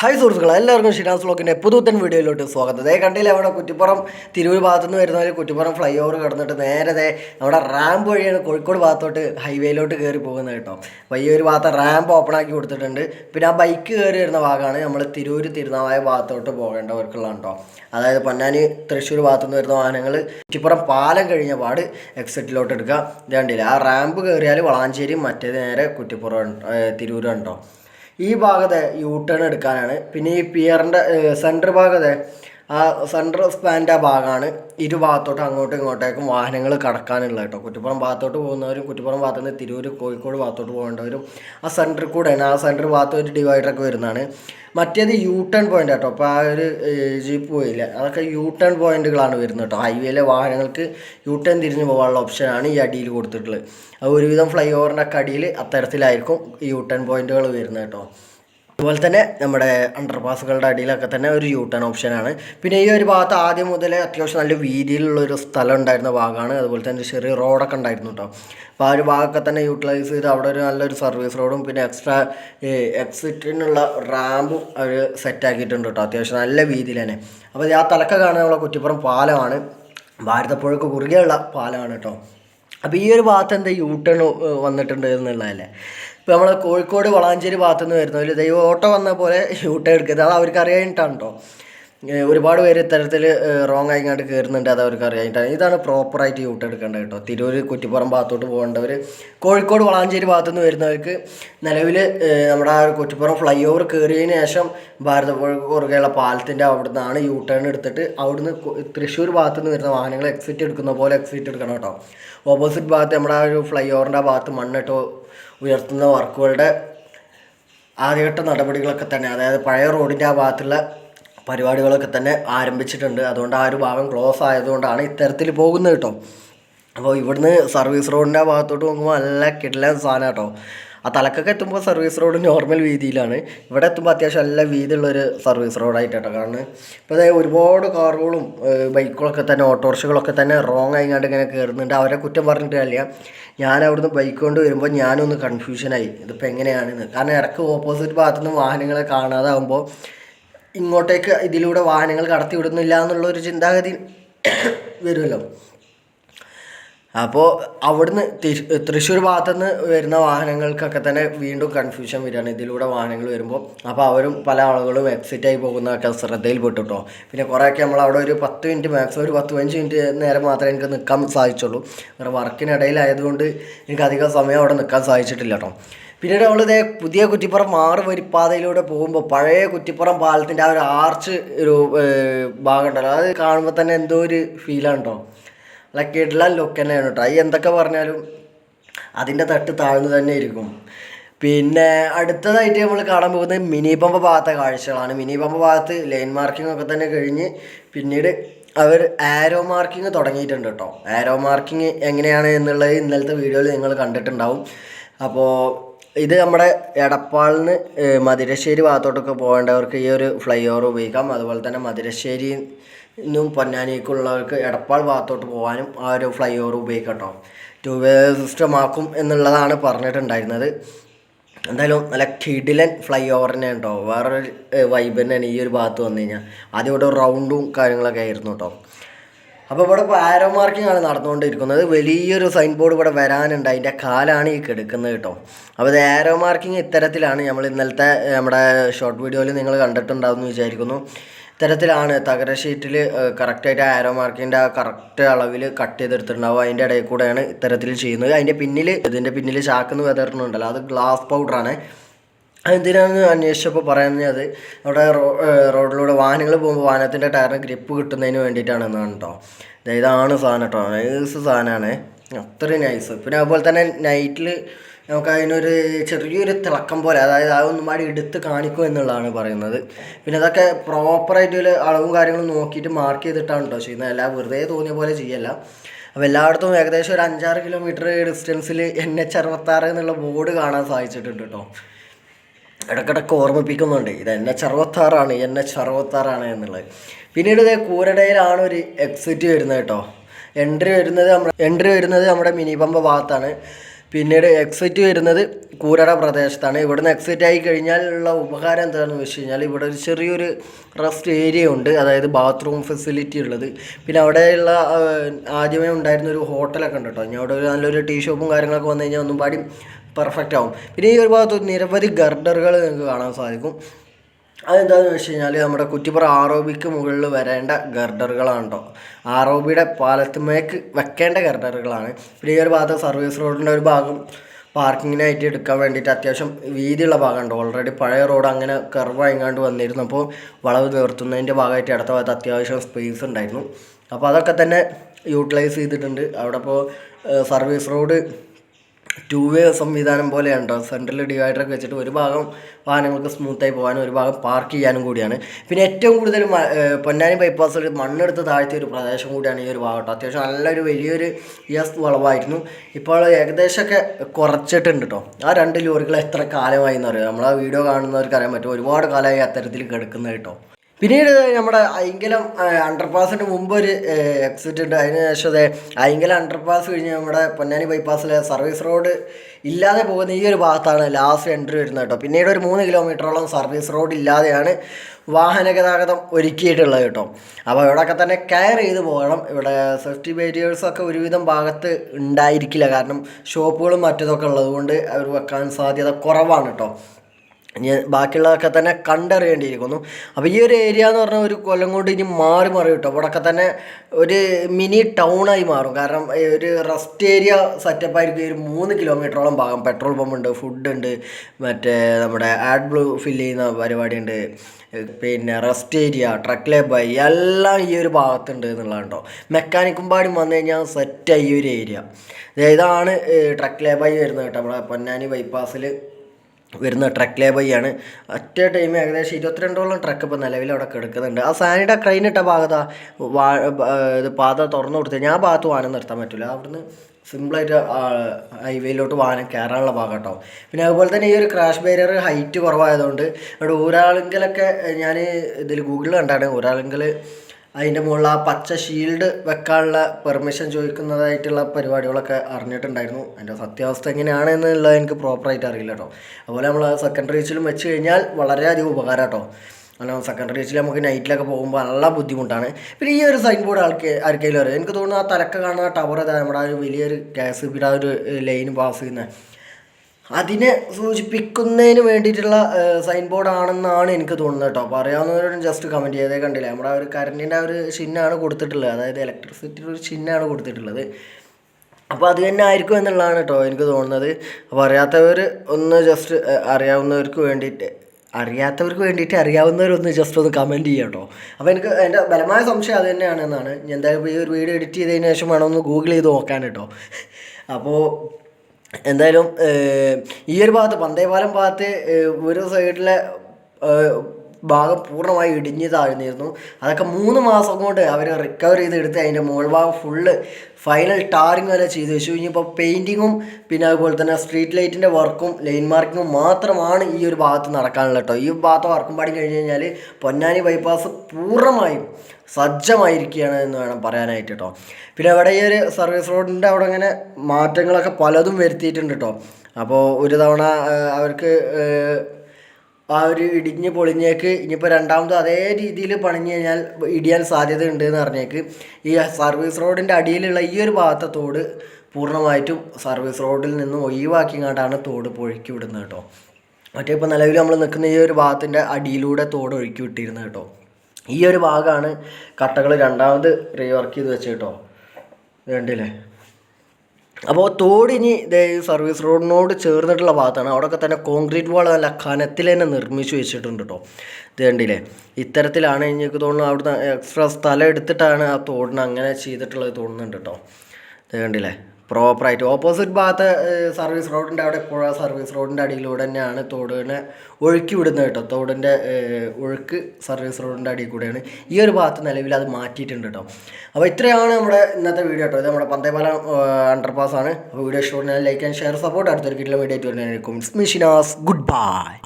Hi സുഹൃത്തുക്കളെ എല്ലാവർക്കും ഷിനാസ് വ്ലോക്കിന്റെ പുതുത്തൻ വീഡിയോയിലോട്ട് സ്വാഗതം. അതേ കണ്ടില്ല അവിടെ കുറ്റിപ്പുറം തിരൂർ ഭാഗത്തു നിന്ന് വരുന്നവർ കുറ്റിപ്പുറം ഫ്ലൈ ഓവർ കടന്നിട്ട് നേരത്തെ നമ്മുടെ റാമ്പ് വഴിയാണ് കോഴിക്കോട് ഭാഗത്തോട്ട് ഹൈവേയിലോട്ട് കയറി പോകുന്നത് കേട്ടോ. അപ്പോൾ ഈ ഒരു ഭാഗത്ത് റാമ്പ് ഓപ്പൺ ആക്കി കൊടുത്തിട്ടുണ്ട്. പിന്നെ ആ ബൈക്ക് കയറി വരുന്ന ഭാഗമാണ് നമ്മൾ തിരൂർ തിരുനാവായ ഭാഗത്തോട്ട് പോകേണ്ടവർക്കുള്ള കേട്ടോ. അതായത് പൊന്നാനി തൃശ്ശൂർ ഭാഗത്തു നിന്ന് വരുന്ന വാഹനങ്ങൾ കുറ്റിപ്പുറം പാലം കഴിഞ്ഞ പാട് എക്സിറ്റിലോട്ട് എടുക്കുക. ഇത് കണ്ടില്ല ആ റാമ്പ് കയറിയാൽ വളാഞ്ചേരി മറ്റേത് നേരെ കുറ്റിപ്പുറം തിരൂരാണ് കേട്ടോ. ഈ ഭാഗത്തെ യൂ ടേൺ എടുക്കാനാണ്. പിന്നെ ഈ പിയറിന്റെ സെന്റർ ഭാഗത്തെ ആ സെൻട്രൽ സ്പാന്റെ ആ ഭാഗമാണ് ഇരു ഭാഗത്തോട്ടും അങ്ങോട്ടും ഇങ്ങോട്ടേക്കും വാഹനങ്ങൾ കടക്കാനുള്ളത് കേട്ടോ കുറ്റിപ്പുറം ഭാഗത്തോട്ട് പോകുന്നവരും കുറ്റിപ്പുറം ഭാഗത്ത് നിന്ന് തിരൂർ കോഴിക്കോട് ഭാഗത്തോട്ട് പോകേണ്ടവരും ആ സെന്ററിൽ കൂടെയാണ്. ആ സെന്റർ ഭാഗത്ത് ഒരു ഡിവൈഡറൊക്കെ വരുന്നതാണ്. മറ്റേത് യു ടേൺ പോയിന്റ് കേട്ടോ അപ്പോൾ ആ ഒരു ജീപ്പ് പോയില്ല? അതൊക്കെ യു ടേൺ പോയിന്റുകളാണ് വരുന്നത് കേട്ടോ ഹൈവേയിലെ വാഹനങ്ങൾക്ക് യു ടേൺ തിരിഞ്ഞു പോകാനുള്ള ഓപ്ഷനാണ് ഈ അടിയിൽ കൊടുത്തിട്ടുള്ളത്. ഒരുവിധം ഫ്ലൈ ഓവറിന്റെ ഒക്കെ അടിയിൽ അത്തരത്തിലായിരിക്കും യു ടേൺ പോയിന്റുകൾ വരുന്നത് കേട്ടോ അതുപോലെ തന്നെ നമ്മുടെ അണ്ടർപാസുകളുടെ അടിയിലൊക്കെ തന്നെ ഒരു യൂ ടേൺ ഓപ്ഷനാണ് പിന്നെ ഈ ഒരു ഭാഗത്ത് ആദ്യം മുതലേ അത്യാവശ്യം നല്ല വീതിയിലുള്ള ഒരു സ്ഥലം ഉണ്ടായിരുന്ന ഭാഗമാണ്. അതുപോലെ തന്നെ ചെറിയ റോഡൊക്കെ ഉണ്ടായിരുന്നു കേട്ടോ അപ്പോൾ ആ ഒരു ഭാഗമൊക്കെ തന്നെ യൂട്ടിലൈസ് ചെയ്ത് അവിടെ ഒരു നല്ലൊരു സർവീസ് റോഡും പിന്നെ എക്സ്ട്രാ എക്സിറ്റിനുള്ള റാമ്പും അവർ സെറ്റാക്കിയിട്ടുണ്ട് കേട്ടോ അത്യാവശ്യം നല്ല വീതിയിൽ തന്നെ. അപ്പോൾ ആ തലക്ക കാണാനുള്ള കുറ്റിപ്പുറം പാലമാണ്. ഭാരതപ്പുഴക്ക് കുറുകെയുള്ള പാലമാണ് കേട്ടോ അപ്പോൾ ഈ ഒരു ഭാഗത്ത് എന്താ യൂ ടേൺ വന്നിട്ടുണ്ട് എന്നുള്ളതല്ലേ? ഇപ്പോൾ നമ്മൾ കോഴിക്കോട് വളാഞ്ചേരി ഭാഗത്തു നിന്ന് വരുന്നവർ ദൈവം ഓട്ടോ വന്ന പോലെ യൂട്ടേൺ എടുക്കരുത് അത് അവർക്ക് അറിയാനിട്ടാണ് കേട്ടോ ഒരുപാട് പേര് ഇത്തരത്തിൽ റോങ് ആയിങ്ങാണ്ട് കയറുന്നുണ്ട് അത് അവർക്ക് അറിയാനിട്ടാണ് ഇതാണ് പ്രോപ്പറായിട്ട് യൂട്ട് എടുക്കേണ്ടത് കേട്ടോ. തിരൂർ കുറ്റിപ്പുറം ഭാഗത്തോട്ട് പോകേണ്ടവർ കോഴിക്കോട് വളാഞ്ചേരി ഭാഗത്തു നിന്ന് വരുന്നവർക്ക് നിലവിൽ നമ്മുടെ ആ കുറ്റിപ്പുറം ഫ്ലൈ ഓവർ കയറിയതിന് ശേഷം ഭാരതപ്പുഴ കുറുകെയുള്ള പാലത്തിന്റെ അവിടെ നിന്നാണ് യൂ ടേൺ എടുത്തിട്ട് അവിടുന്ന് തൃശ്ശൂർ ഭാഗത്തു നിന്ന് വരുന്ന വാഹനങ്ങൾ എക്സിറ്റ് എടുക്കുന്ന പോലെ എക്സിറ്റ് എടുക്കണം കേട്ടോ. ഓപ്പോസിറ്റ് ഭാഗത്ത് നമ്മുടെ ആ ഒരു ഫ്ലൈ ഓവറിന്റെ ഭാഗത്ത് മണ്ണിട്ട് ഉയർത്തുന്ന വർക്കുകളുടെ ആദ്യഘട്ട നടപടികളൊക്കെ തന്നെ. അതായത് പഴയ റോഡിന്റെ ആ ഭാഗത്തുള്ള പരിപാടികളൊക്കെ തന്നെ ആരംഭിച്ചിട്ടുണ്ട്. അതുകൊണ്ട് ആ ഒരു ഭാഗം ക്ലോസ് ആയതുകൊണ്ടാണ് ഇത്തരത്തിൽ പോകുന്നത് കേട്ടോ. അപ്പോൾ ഇവിടുന്ന് സർവീസ് റോഡിന്റെ ഭാഗത്തോട്ട് നോക്കുമ്പോൾ നല്ല കിടലൻ സാധനം കേട്ടോ. ആ തലക്കൊക്കെ എത്തുമ്പോൾ സർവീസ് റോഡ് നോർമൽ വീതിയിലാണ്. ഇവിടെ എത്തുമ്പോൾ അത്യാവശ്യം നല്ല വീതിയുള്ളൊരു സർവീസ് റോഡായിട്ടോ കാരണം ഇപ്പോൾ അതായത് ഒരുപാട് കാറുകളും ബൈക്കുകളൊക്കെ തന്നെ ഓട്ടോറിക്ഷകളൊക്കെ തന്നെ റോങ് ആയിങ്ങാണ്ട് ഇങ്ങനെ കയറുന്നുണ്ട് അവരെ കുറ്റം പറഞ്ഞിട്ട് കാര്യമില്ല ഞാൻ അവിടുന്ന് ബൈക്ക് കൊണ്ട് വരുമ്പോൾ ഞാനൊന്ന് കൺഫ്യൂഷനായി ഇതിപ്പോൾ എങ്ങനെയാണെന്ന്. കാരണം ഇടയ്ക്ക് ഓപ്പോസിറ്റ് ഭാഗത്തുനിന്ന് വാഹനങ്ങളെ കാണാതാകുമ്പോൾ ഇങ്ങോട്ടേക്ക് ഇതിലൂടെ വാഹനങ്ങൾ കടത്തി വിടുന്നില്ല എന്നുള്ളൊരു ചിന്താഗതി വരുമല്ലോ. അപ്പോൾ അവിടുന്ന് തൃശ്ശൂർ ഭാഗത്തുനിന്ന് വരുന്ന വാഹനങ്ങൾക്കൊക്കെ തന്നെ വീണ്ടും കൺഫ്യൂഷൻ വരികയാണ്. ഇതിലൂടെ വാഹനങ്ങൾ വരുമ്പോൾ അപ്പോൾ അവരും പല ആളുകളും എക്സിറ്റ് ആയി പോകുന്നതൊക്കെ ശ്രദ്ധയിൽപ്പെട്ടുട്ടോ പിന്നെ കുറേയൊക്കെ നമ്മൾ അവിടെ ഒരു പത്ത് മിനിറ്റ് മാക്സിമം ഒരു പത്ത് പതിനഞ്ച് മിനിറ്റ് നേരം മാത്രമേ എനിക്ക് നിൽക്കാൻ സാധിച്ചുള്ളൂ. വേറെ വർക്കിനിടയിലായതുകൊണ്ട് എനിക്ക് അധികം സമയം അവിടെ നിൽക്കാൻ സാധിച്ചിട്ടില്ല കേട്ടോ പിന്നീട് നമ്മളിതേ പുതിയ കുറ്റിപ്പുറം മാറു വരിപ്പാതയിലൂടെ പോകുമ്പോൾ പഴയ കുറ്റിപ്പുറം പാലത്തിന്റെ ആ ഒരു ആർച്ച് ഒരു ഭാഗം ഉണ്ടല്ലോ അത് കാണുമ്പോൾ തന്നെ എന്തോ ഒരു ഫീലാണ് കേട്ടോ അല്ല കിടലൻ ലുക്ക് തന്നെയാണ് കേട്ടോ അത് എന്തൊക്കെ പറഞ്ഞാലും അതിന്റെ തട്ട് താഴ്ന്നു തന്നെ ഇരിക്കും. പിന്നെ അടുത്തതായിട്ട് നമ്മൾ കാണാൻ പോകുന്നത് മിനി പമ്പ ഭാഗത്തെ കാഴ്ചകളാണ്. മിനി പമ്പ ഭാഗത്ത് ലൈൻ മാർക്കിംഗ് ഒക്കെ തന്നെ കഴിഞ്ഞ് പിന്നീട് അവർ ആരോ മാർക്കിംഗ് തുടങ്ങിയിട്ടുണ്ട് കേട്ടോ ആരോ മാർക്കിംഗ് എങ്ങനെയാണ് എന്നുള്ളത് ഇന്നലത്തെ വീഡിയോയിൽ നിങ്ങൾ കണ്ടിട്ടുണ്ടാവും. അപ്പോൾ ഇത് നമ്മുടെ എടപ്പാളിന് നിന്ന് മധുരശ്ശേരി ഭാഗത്തോട്ടൊക്കെ പോകേണ്ടവർക്ക് ഈ ഒരു ഫ്ലൈ ഓവർ ഉപയോഗിക്കാം. അതുപോലെ തന്നെ മധുരശ്ശേരി നിന്നും പൊന്നാനിക്കുള്ളവർക്ക് എടപ്പാൾ ഭാഗത്തോട്ട് പോകാനും ആ ഒരു ഫ്ലൈ ഓവർ ഉപയോഗിക്കാം കേട്ടോ ടു വേ സിസ്റ്റം ആക്കും എന്നുള്ളതാണ് പറഞ്ഞിട്ടുണ്ടായിരുന്നത്. എന്തായാലും നല്ല കിടിലൻ ഫ്ലൈ ഓവർ തന്നെ കേട്ടോ വേറൊരു വൈബ് തന്നെയാണ് ഈ ഒരു ഭാഗത്ത് വന്നു കഴിഞ്ഞാൽ. ആദ്യം ഇവിടെ റൗണ്ടും കാര്യങ്ങളൊക്കെ ആയിരുന്നു കേട്ടോ അപ്പോൾ ഇവിടെ ഇപ്പോൾ ആരോ മാർക്കിംഗ് ആണ് നടന്നുകൊണ്ടിരിക്കുന്നത്. വലിയൊരു സൈൻ ബോർഡ് ഇവിടെ വരാനുണ്ട്. അതിന്റെ കാലാണ് ഈ കെടുക്കുന്നത് കേട്ടോ. അപ്പോൾ ഇത് ആരോ മാർക്കിംഗ് ഇത്തരത്തിലാണ്. നമ്മൾ ഇന്നലത്തെ നമ്മുടെ ഷോർട്ട് വീഡിയോയിൽ നിങ്ങൾ കണ്ടിട്ടുണ്ടാവും എന്ന് വിചാരിക്കുന്നു. ഇത്തരത്തിലാണ് തകര ഷീറ്റിൽ കറക്റ്റായിട്ട് ആരോ മാർക്കിന്റെ കറക്റ്റ് അളവിൽ കട്ട് ചെയ്തെടുത്തിട്ടുണ്ടാവും അതിന്റെ ഇടയിൽ കൂടെയാണ് ഇത്തരത്തിൽ ചെയ്യുന്നത്. അതിന്റെ പിന്നിൽ ഇതിന്റെ പിന്നിൽ ചാക്കുന്ന് വെതറിനുണ്ടല്ലോ അത് ഗ്ലാസ് പൗഡറാണ് എന്തിനാണെന്ന് അന്വേഷിച്ചപ്പോൾ പറയുന്നത് അവിടെ റോ- റോഡിലൂടെ വാഹനങ്ങൾ പോകുമ്പോൾ വാഹനത്തിന്റെ ടയറിന് ഗ്രിപ്പ് കിട്ടുന്നതിന് വേണ്ടിയിട്ടാണ് എന്നാണ് കേട്ടോ ഇതാണ് സാധനം കേട്ടോ നൈസ് സാധനമാണ് അത്രയും നൈസ്. പിന്നെ അതുപോലെ തന്നെ നൈറ്റിൽ നമുക്ക് അതിനൊരു ചെറിയൊരു തിളക്കം പോലെ അതായത് അതൊന്നും പാടി എടുത്ത് കാണിക്കും എന്നുള്ളതാണ് പറയുന്നത്. പിന്നെ അതൊക്കെ പ്രോപ്പറായിട്ട് ഒരു അളവും കാര്യങ്ങളും നോക്കിയിട്ട് മാർക്ക് ചെയ്തിട്ടാണ് കേട്ടോ ചെയ്യുന്നത്. അല്ല വെറുതെ തോന്നിയ പോലെ ചെയ്യല്ല. അപ്പോൾ എല്ലായിടത്തും ഏകദേശം ഒരു അഞ്ചാറ് കിലോമീറ്റർ ഡിസ്റ്റൻസിൽ എൻ എച്ച് അറുപത്താറ് എന്നുള്ള ബോർഡ് കാണാൻ സാധിച്ചിട്ടുണ്ട് കേട്ടോ ഇടക്കിടക്ക് ഓർമ്മിപ്പിക്കുന്നുണ്ട്. ഇത് എൻ എച്ച് എന്നെ എൻ എന്നുള്ളത്. പിന്നീട് ഇതേ കൂരടയിലാണ് ഒരു എക്സിറ്റ് വരുന്നത് കേട്ടോ. എൻട്രി വരുന്നത് നമ്മുടെ എൻട്രി വരുന്നത് നമ്മുടെ മിനി പമ്പ ഭാഗത്താണ്. പിന്നീട് എക്സിറ്റ് വരുന്നത് കൂരട പ്രദേശത്താണ്. ഇവിടുന്ന് എക്സിറ്റ് ആയി കഴിഞ്ഞാൽ ഉള്ള ഉപകാരം എന്താണെന്ന് വെച്ച് കഴിഞ്ഞാൽ ഇവിടെ ഒരു ചെറിയൊരു റെസ്റ്റ് ഏരിയ ഉണ്ട്. അതായത് ബാത്റൂം ഫെസിലിറ്റി ഉള്ളത്. പിന്നെ അവിടെയുള്ള ആദ്യമേ ഉണ്ടായിരുന്ന ഒരു ഹോട്ടലൊക്കെ ഉണ്ട് കേട്ടോ. ഞാൻ അവിടെ ഒരു നല്ലൊരു ടീ ഷോപ്പും കാര്യങ്ങളൊക്കെ വന്നു കഴിഞ്ഞാൽ ഒന്നും പാടി പെർഫെക്റ്റ് ആവും. പിന്നെ ഈ ഒരു ഭാഗത്ത് നിരവധി ഗർഡറുകൾ നിങ്ങൾക്ക് കാണാൻ സാധിക്കും. അതെന്താന്ന് വെച്ച് കഴിഞ്ഞാൽ നമ്മുടെ കുറ്റിപ്പുറ ആർ ഒ ബിക്ക് മുകളിൽ വരേണ്ട ഗർഡറുകളാണ് കേട്ടോ ആർ ഒ ബിയുടെ പാലത്തുമേക്ക് വെക്കേണ്ട ഗർഡറുകളാണ്. പിന്നെ ഈ ഒരു ഭാഗത്ത് സർവീസ് റോഡിന്റെ ഒരു ഭാഗം പാർക്കിങ്ങിനായിട്ട് എടുക്കാൻ വേണ്ടിയിട്ട് അത്യാവശ്യം വീതിയുള്ള ഭാഗമുണ്ട്. ഓൾറെഡി പഴയ റോഡ് അങ്ങനെ കർവ് എങ്ങാണ്ട് വന്നിരുന്നു അപ്പോൾ വളവ് നിർത്തുന്നതിന്റെ ഭാഗമായിട്ട് അടുത്ത ഭാഗത്ത് അത്യാവശ്യം സ്പേസ് ഉണ്ടായിരുന്നു. അപ്പോൾ അതൊക്കെ തന്നെ യൂട്ടിലൈസ് ചെയ്തിട്ടുണ്ട്. അവിടെ ഇപ്പോൾ സർവീസ് റോഡ് ടു വേ സംവിധാനം പോലെയാണ് കേട്ടോ സെൻട്രൽ ഡിവൈഡറൊക്കെ വെച്ചിട്ട് ഒരു ഭാഗം വാഹനങ്ങൾക്ക് സ്മൂത്തായി പോകാനും ഒരു ഭാഗം പാർക്ക് ചെയ്യാനും കൂടിയാണ്. പിന്നെ ഏറ്റവും കൂടുതൽ പൊന്നാനി ബൈപ്പാസ് പൊന്നാനി ബൈപ്പാസിൽ മണ്ണെടുത്ത് താഴ്ത്തിയ ഒരു പ്രദേശം കൂടിയാണ് ഈ ഒരു ഭാഗം കേട്ടോ അത്യാവശ്യം നല്ലൊരു വലിയൊരു യെസ് വളവായിരുന്നു. ഇപ്പോൾ ഏകദേശമൊക്കെ കുറച്ചിട്ടുണ്ട് കേട്ടോ ആ രണ്ട് ലോറികൾ എത്ര കാലമായി എന്നറിയാം നമ്മൾ ആ വീഡിയോ കാണുന്നവർക്ക് അറിയാൻ പറ്റും. ഒരുപാട് കാലമായി അത്തരത്തിൽ കിടക്കുന്നത് കേട്ടോ പിന്നീട് നമ്മുടെ അയങ്കലം അണ്ടർപാസിന് മുമ്പ് ഒരു എക്സിറ്റ് ഉണ്ട്. അതിന് ശേഷം അയങ്കലം അണ്ടർപാസ് കഴിഞ്ഞ് നമ്മുടെ പൊന്നാനി ബൈപ്പാസിലെ സർവീസ് റോഡ് ഇല്ലാതെ പോകുന്ന ഈ ഒരു ഭാഗത്താണ് ലാസ്റ്റ് എൻട്രി വരുന്നത് കേട്ടോ. പിന്നീട് ഒരു മൂന്ന് കിലോമീറ്ററോളം സർവീസ് റോഡ് ഇല്ലാതെയാണ് വാഹന ഗതാഗതം ഒരുക്കിയിട്ടുള്ളത് കേട്ടോ. അപ്പോൾ ഇവിടെയൊക്കെ തന്നെ കെയർ ചെയ്ത് പോകണം. ഇവിടെ സേഫ്റ്റി ബാരിയേഴ്സൊക്കെ ഒരുവിധം ഭാഗത്ത് ഉണ്ടായിരിക്കില്ല. കാരണം ഷോപ്പുകളും മറ്റതൊക്കെ ഉള്ളതുകൊണ്ട് അവർ വെക്കാൻ സാധ്യത കുറവാണ് കേട്ടോ. ബാക്കിയുള്ളതൊക്കെ തന്നെ കണ്ടറിയേണ്ടിയിരിക്കുന്നു. അപ്പോൾ ഈ ഒരു ഏരിയ എന്ന് പറഞ്ഞാൽ ഒരു കൊല്ലം കൊണ്ട് ഇനി മാറി മാറി കിട്ടും. അവിടെയൊക്കെ തന്നെ ഒരു മിനി ടൗണായി മാറും. കാരണം ഒരു റെസ്റ്റ് ഏരിയ സെറ്റപ്പ് ആയിരിക്കും ഒരു മൂന്ന് കിലോമീറ്ററോളം ഭാഗം. പെട്രോൾ പമ്പ് ഉണ്ട് ഫുഡ് ഉണ്ട് മറ്റേ നമ്മുടെ ആഡ് ബ്ലൂ ഫില്ല് ചെയ്യുന്ന പരിപാടിയുണ്ട് പിന്നെ റെസ്റ്റ് ഏരിയ ട്രക്ക് ലേബ് എല്ലാം ഈ ഒരു ഭാഗത്തുണ്ട് എന്നുള്ളതുണ്ടോ മെക്കാനിക്കും പാടി വന്നു കഴിഞ്ഞാൽ സെറ്റായി ഈ ഒരു ഏരിയ ഇതാണ് ട്രക്ക് ലേബായി വരുന്നത് കേട്ടോ. നമ്മുടെ പൊന്നാനി ബൈപ്പാസിൽ വരുന്ന ട്രക്ക് ലേബയ്യാണ് ഒറ്റ ടൈം ഏകദേശം ഇരുപത്തിരണ്ടോളം ട്രക്ക് ഇപ്പോൾ നിലവിൽ അവിടെ കിടക്കുന്നുണ്ട്. ആ സാനിയുടെ ക്രൈൻ ഇട്ട ഭാഗത്താ വാ ഇത് പാത തുറന്നു കൊടുത്തു ഞാൻ ഭാഗത്ത് വാഹനം നിർത്താൻ പറ്റില്ല അവിടുന്ന് സിമ്പിളായിട്ട് ഹൈവേയിലോട്ട് വാഹനം കയറാനുള്ള ഭാഗം കേട്ടോ പിന്നെ അതുപോലെ തന്നെ ഈ ഒരു ക്രാഷ് ബാരിയർ ഹൈറ്റ് കുറവായതുകൊണ്ട് ഇവിടെ ഊരാളുങ്കലൊക്കെ ഞാൻ ഇതിൽ ഗൂഗിളിൽ കണ്ടാണ്. ഊരാളുങ്കൽ അതിന്റെ മുകളിൽ ആ പച്ച ഷീൽഡ് വെക്കാനുള്ള പെർമിഷൻ ചോദിക്കുന്നതായിട്ടുള്ള പരിപാടികളൊക്കെ അറിഞ്ഞിട്ടുണ്ടായിരുന്നു. അതിന്റെ സത്യാവസ്ഥ എങ്ങനെയാണ് എന്നുള്ളത് എനിക്ക് പ്രോപ്പറായിട്ട് അറിയില്ല കേട്ടോ അതുപോലെ നമ്മൾ സെക്കൻഡറി റീച്ചിലും വെച്ച് കഴിഞ്ഞാൽ വളരെയധികം ഉപകാരം കേട്ടോ അല്ല സെക്കൻഡറി റീച്ചിൽ നമുക്ക് നൈറ്റിലൊക്കെ പോകുമ്പോൾ നല്ല ബുദ്ധിമുട്ടാണ്. പിന്നെ ഈ ഒരു സൈൻ ബോർഡ് ആൾക്ക് ആർക്കെങ്കിലും അറിയാം? എനിക്ക് തോന്നുന്നു ആ തലക്ക കാണുന്ന ടവർ നമ്മുടെ ആ ഒരു വലിയൊരു എസ് ബിയുടെ ആ ഒരു ലൈൻ പാസ് ചെയ്യുന്ന. അതിനെ സൂചിപ്പിക്കുന്നതിന് വേണ്ടിയിട്ടുള്ള സൈൻ ബോർഡ് ആണെന്നാണ് എനിക്ക് തോന്നുന്നത് കേട്ടോ. അപ്പോൾ അറിയാവുന്നവരോട് ജസ്റ്റ് കമന്റ് ചെയ്തേ കണ്ടില്ലേ? നമ്മുടെ ആ ഒരു കറണ്ടിന്റെ ആ ഒരു ചിഹ്നമാണ് കൊടുത്തിട്ടുള്ളത്. അതായത് ഇലക്ട്രിസിറ്റിയുടെ ഒരു ചിഹ്നമാണ് കൊടുത്തിട്ടുള്ളത്. അപ്പോൾ അത് തന്നെ ആയിരിക്കും എന്നുള്ളതാണ് കേട്ടോ എനിക്ക് തോന്നുന്നത്. അപ്പോൾ അറിയാത്തവർ ഒന്ന് ജസ്റ്റ് അറിയാവുന്നവർക്ക് വേണ്ടിയിട്ട് അറിയാത്തവർക്ക് വേണ്ടിയിട്ട് അറിയാവുന്നവരൊന്ന് ജസ്റ്റ് ഒന്ന് കമന്റ് ചെയ്യാം കേട്ടോ. അപ്പോൾ എനിക്ക് എന്റെ ബലമായ സംശയം അത് തന്നെയാണെന്നാണ് ഞാൻ എന്തായാലും ഈ ഒരു വീഡിയോ എഡിറ്റ് ചെയ്തതിന് ശേഷം വേണം ഒന്ന് ഗൂഗിൾ ചെയ്ത് നോക്കാൻ കേട്ടോ. അപ്പോൾ എന്തായാലും ഈ ഒരു ഭാഗത്ത് പന്തേപാലം ഭാഗത്ത് ഒരു സൈഡിലെ ഭാഗം പൂർണമായി ഇടിഞ്ഞു താഴ്ന്നിരുന്നു അതൊക്കെ മൂന്ന് മാസം കൊണ്ട് അവർ റിക്കവർ ചെയ്തെടുത്ത് അതിന്റെ മുകൾ ഭാഗം ഫുള്ള് ഫൈനൽ ടാറിങ് വരെ ചെയ്ത്. വെച്ചു ഇനിയിപ്പോൾ പെയിന്റിങ്ങും പിന്നെ അതുപോലെ തന്നെ സ്ട്രീറ്റ് ലൈറ്റിന്റെ വർക്കും ലൈൻ മാർക്കിങ്ങും മാത്രമാണ് ഈ ഒരു ഭാഗത്ത് നടക്കാനുള്ളത് കേട്ടോ. ഈ ഭാഗത്ത് വർക്കും പാടി കഴിഞ്ഞ് കഴിഞ്ഞാൽ പൊന്നാനി ബൈപ്പാസ് പൂർണമായും സജ്ജമായിരിക്കുകയാണ് എന്ന് വേണം പറയാനായിട്ട് കേട്ടോ. പിന്നെ അവിടെ ഈ ഒരു സർവീസ് റോഡിന്റെ അവിടെ അങ്ങനെ മാറ്റങ്ങളൊക്കെ പലതും വരുത്തിയിട്ടുണ്ട് കേട്ടോ. അപ്പോൾ ഒരു തവണ അവർക്ക് ആ ഒരു ഇടിഞ്ഞ് പൊളിഞ്ഞേക്ക് ഇനിയിപ്പോൾ രണ്ടാമതും അതേ രീതിയിൽ പണിഞ്ഞു കഴിഞ്ഞാൽ ഇടിയാൻ സാധ്യത ഉണ്ട് എന്ന് പറഞ്ഞേക്ക്. ഈ സർവീസ് റോഡിന്റെ അടിയിലുള്ള ഈ ഒരു ഭാഗത്തെ തോട് പൂർണമായിട്ടും സർവീസ് റോഡിൽ നിന്ന് ഒഴിവാക്കിങ്ങാണ്ടാണ് തോട് പൊഴുക്കി വിടുന്നത് കേട്ടോ. മറ്റേ ഇപ്പോൾ നിലവിൽ നമ്മൾ നിൽക്കുന്ന ഈ ഒരു ഭാഗത്തിന്റെ അടിയിലൂടെ തോട് ഒഴുക്കി വിട്ടിരുന്നത് കേട്ടോ. ഈ ഒരു ഭാഗമാണ് കട്ടകൾ രണ്ടാമത് റീവർക്ക് ചെയ്ത് വെച്ചു കേട്ടോ. ഇത് കണ്ടില്ലേ? അപ്പോൾ തോടിനി ഇതേ സർവീസ് റോഡിനോട് ചേർന്നിട്ടുള്ള ഭാഗത്താണ്. അവിടെയൊക്കെ തന്നെ കോൺക്രീറ്റ് വാൾ നല്ല കനത്തിൽ തന്നെ നിർമ്മിച്ചു വെച്ചിട്ടുണ്ട് കേട്ടോ ഇത് കണ്ടില്ലേ? ഇത്തരത്തിലാണ് എനിക്ക് തോന്നുന്നു അവിടുന്ന് എക്സ്ട്രാ സ്ഥലം എടുത്തിട്ടാണ് ആ തോടിന് അങ്ങനെ ചെയ്തിട്ടുള്ളത് തോന്നുന്നുണ്ട് കേട്ടോ ഇത് കണ്ടില്ലേ? പ്രോപ്പറായിട്ട്. ഓപ്പോസിറ്റ് ഭാഗത്ത് സർവീസ് റോഡിന്റെ അവിടെ പുഴ സർവീസ് റോഡിന്റെ അടിയിലൂടെ തന്നെയാണ് തോടിനെ ഒഴുക്കി വിടുന്നത് കേട്ടോ. തോടിന്റെ ഒഴുക്ക് സർവീസ് റോഡിന്റെ അടിയിൽ കൂടെയാണ്. ഈ ഒരു ഭാഗത്ത് നിലവിൽ അത് മാറ്റിയിട്ടുണ്ട് കേട്ടോ. അപ്പോൾ ഇത്രയാണ് നമ്മുടെ ഇന്നത്തെ വീഡിയോ കേട്ടോ. ഇത് നമ്മുടെ പന്തേപാലം അണ്ടർപാസ് ആണ്. അപ്പോൾ വീഡിയോ ഇഷ്ടപ്പെടുന്ന ലൈക്ക് ആൻഡ് ഷെയർ സപ്പോർട്ട് അടുത്തൊരു കിട്ടുന്ന വീഡിയോ ആയിട്ട് വരുന്നതായിരിക്കും. മിഷിനാസ് ഗുഡ് ബൈ